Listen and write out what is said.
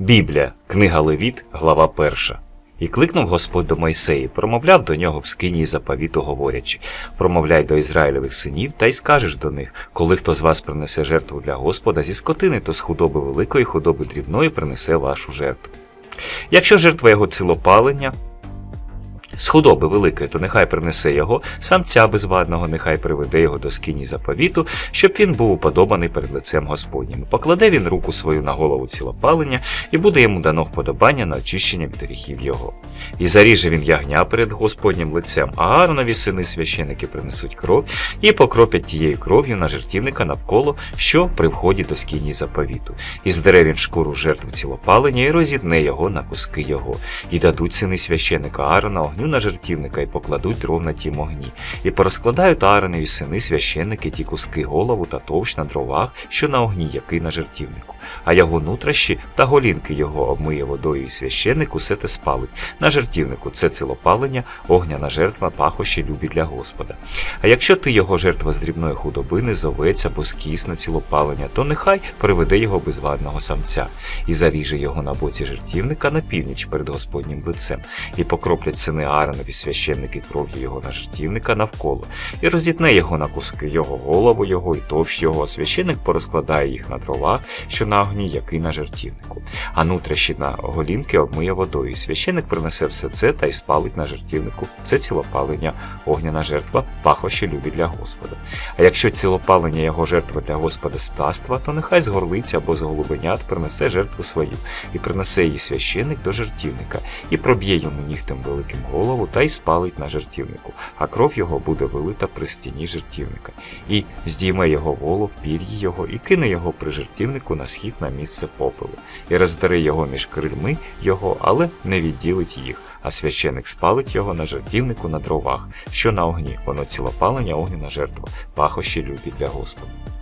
Біблія, книга Левіт, глава 1. І кликнув Господь до Мойсеї, промовляв до нього в скині заповіту, говорячи: промовляй до Ізраїлевих синів, та й скажеш до них, коли хто з вас принесе жертву для Господа зі скотини, то з худоби великої, худоби дрібної принесе вашу жертву. Якщо жертва його цілопалення, з худоби великої, то нехай принесе його, самця безвадного, нехай приведе його до скині заповіту, щоб він був уподобаний перед лицем Господнім. Покладе він руку свою на голову цілопалення, і буде йому дано вподобання на очищення від гріхів його. І заріже він ягня перед Господнім лицем, а Ааронові сини священики принесуть кров і покропять тією кров'ю на жертівника навколо, що при вході до скині заповіту. І здере він шкуру жертву цілопалення і розітне його на куски його, і дадуть сини священика Аарона огню на жертівника і покладуть дров на тім огні, і порозкладають Ааронові сини священники ті куски голову та товщ на дровах, що на огні, який на жертівнику, а його нутрощі та голінки його обмиє водою і священник усе те спалить. На жертівнику це цілопалення, огняна жертва, пахощі любі для Господа. А якщо ти його жертва з дрібної худобини, з овець або з кіс на цілопалення, то нехай приведе його безвадного самця і заріже його на боці жертівника на північ перед Господнім лицем, і покроплять сини Ааронові священники кров'ю його на жертівника навколо, і розітне його на куски його голову його і товщ його, священник порозкладає їх на дровах, що на огні, який на жертівнику. А нутрощі на голінки обмиє водою, і священник принесе все це та й спалить на жертівнику. Це цілопалення, огняна жертва, пахощі любі для Господа. А якщо цілопалення його жертва для Господа з птаства, то нехай з горлиці або з голубенят принесе жертву свою, і принесе її священник до жертівника, і проб'є йому нігтем великим голову та й спалить на жертівнику, а кров його буде вилита при стіні жертівника, і здійме його волов, пір'ї його, і кине його при жертівнику на схід на місце попелу, і роздере його між крильми його, але не відділить їх. А священик спалить його на жертівнику на дровах, що на огні, воно цілопалення огняна жертва, пахощі любі для Господа.